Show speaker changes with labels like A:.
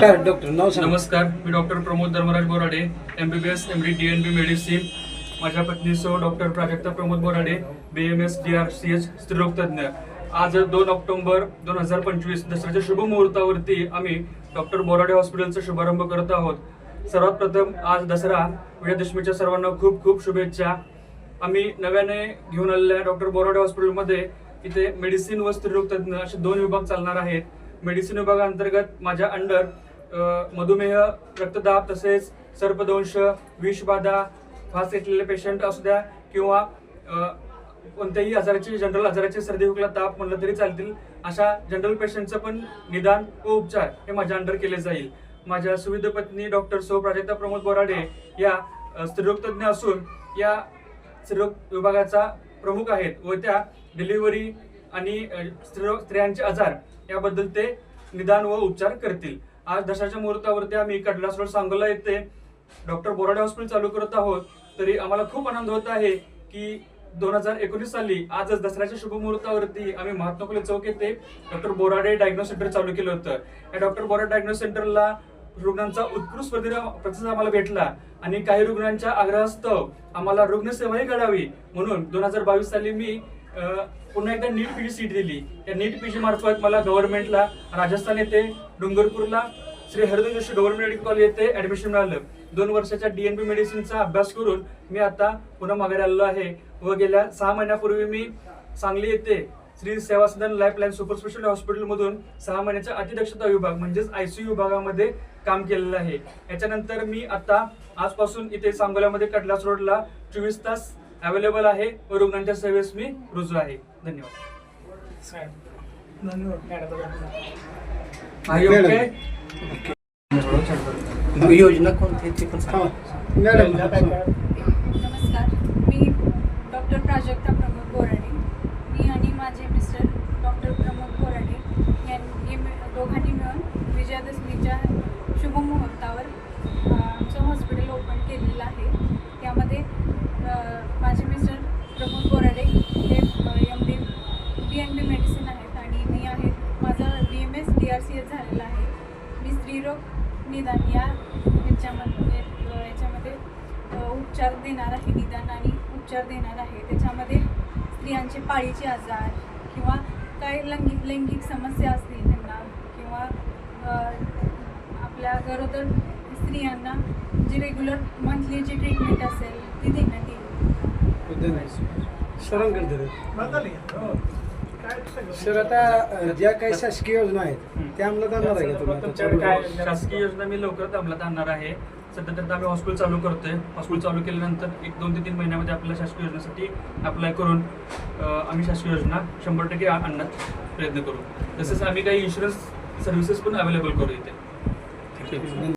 A: काय डॉक्टर नाव सांग.
B: नमस्कार मी doctor Pramod Dharmaraj Borade M B B S M D D N B medicine माझ्या पत्नीसह doctor Prajakta Pramod Borade B M S D R C H स्त्रीरोग तज्ञ आज दोन ऑक्टोबर दोन हजार पंचवीस दसऱ्याच्या शुभ मुहूर्तावरती आम्ही डॉक्टर बोराडे हॉस्पिटलचा शुभारंभ करत आहोत. सर्वात प्रथम आज दसरा विजयादशमीच्या सर्वांना खूप खूप शुभेच्छा. आम्ही नव्याने घेऊन आलेल्या डॉक्टर बोराडे हॉस्पिटलमध्ये इथे मेडिसिन व स्त्रीरोग तज्ञ असे दोन विभाग चालणार आहेत. मेडिसिन विभागाअंतर्गत माझ्या अंडर मधुमेह रक्तदाब तसेच सर्पदंश विषबाधा फास्ट घेतलेले पेशंट असू द्या किंवा कोणत्याही आजाराचे जनरल आजाराचे सर्दी खोकला ताप म्हणलं तरी चालतील. अशा जनरल पेशंटचं पण निदान व उपचार हे माझ्या अंडर केले जाईल. माझ्या सुविध पत्नी डॉक्टर सौ प्राजक्ता प्रमोद बोराडे या अ, स्त्रीरोग असून या स्त्रीरोग विभागाचा प्रमुख आहेत व त्या डिलिव्हरी आणि स्त्रियांचे आजार याबद्दल ते निदान व उपचार करतील. आज दशाच्या मुहूर्तावरती आम्ही कडलास रोड सांगोला येथे डॉक्टर बोराडे हॉस्पिटल चालू करत आहोत. तरी आम्हाला खूप आनंद होत आहे की दोन हजार एकोणीस साली आजच दसऱ्याच्या शुभ मुहूर्तावरती आम्ही महात्मा फुले चौक येथे डॉक्टर बोराडे डायग्नोस सेंटर चालू केलं होतं. या डॉक्टर बोराडे डायग्नोस सेंटरला रुग्णांचा उत्कृष्ट प्रतिसाद प्रतिसाद आम्हाला भेटला आणि काही रुग्णांच्या आग्रहास्तव आम्हाला रुग्णसेवाही घडावी म्हणून दोन हजार बावीस साली मी पुन्हा एकदा नीट पीजी सीट दिली. या नीट पीजी मार्फत मला गव्हर्नमेंटला राजस्थान येथे डोंगरपूरला Shri Haridar Joshi government medical college येथे ऍडमिशन मिळालं. दोन वर्षाच्या डी एन बी मेडिसिनचा अभ्यास करून मी आता पुन्हा माघारी आलेलो आहे व गेल्या सहा महिन्यापूर्वी मी सांगली येथे Shri Sevasadan lifeline super speciality हॉस्पिटलमधून सहा महिन्याच्या अतिदक्षता विभाग म्हणजेच आय सी यू विभागामध्ये काम केलेलं आहे. याच्यानंतर मी आता आजपासून इथे सांगोल्यामध्ये कटलास रोडला चोवीस तास अवेलेबल आहे. व रुग्णांच्या सेवेस मी रुजू आहे. धन्यवाद. okay?
A: योजना कोणती ते पण
C: नमस्कार. मी डॉक्टर प्राजक्ता प्रमोद बोराडे. मी आणि माझे मिस्टर डॉक्टर प्रमोद बोराडे यांनी दोघांनी मिळून विजयादशमीच्या शुभ मुहूर्तावर आमचं हॉस्पिटल ओपन केलेलं आहे. त्यामध्ये निदान या याच्यामध्ये अ, याच्यामध्ये उपचार देणार आहे निदान आणि उपचार देणार आहे. त्याच्यामध्ये स्त्रियांचे पाळीचे आजार किंवा काही लैंगिक लैंगिक समस्या असतील त्यांना किंवा आपल्या गरोदर स्त्रियांना जी रेग्युलर मंथली जी ट्रीटमेंट असेल ती देण्यात येईल.
A: सरांकडे सर आता ज्या काही शासकीय योजना आहेत त्या अंमलात आणणार आहे का तुम्ही
B: शासकीय योजना मी लवकरच अंमलात आणणार आहे. सध्या तर आम्ही हॉस्पिटल चालू करतोय. हॉस्पिटल चालू केल्यानंतर एक दोन ते तीन महिन्यामध्ये आपल्याला शासकीय योजनेसाठी अप्लाय करून अं, आम्ही शासकीय योजना शंभर टक्के आ- आणण्यात प्रयत्न करू. तसेच आम्ही काही इन्शुरन्स सर्व्हिसेस पण अवेलेबल करू इथे.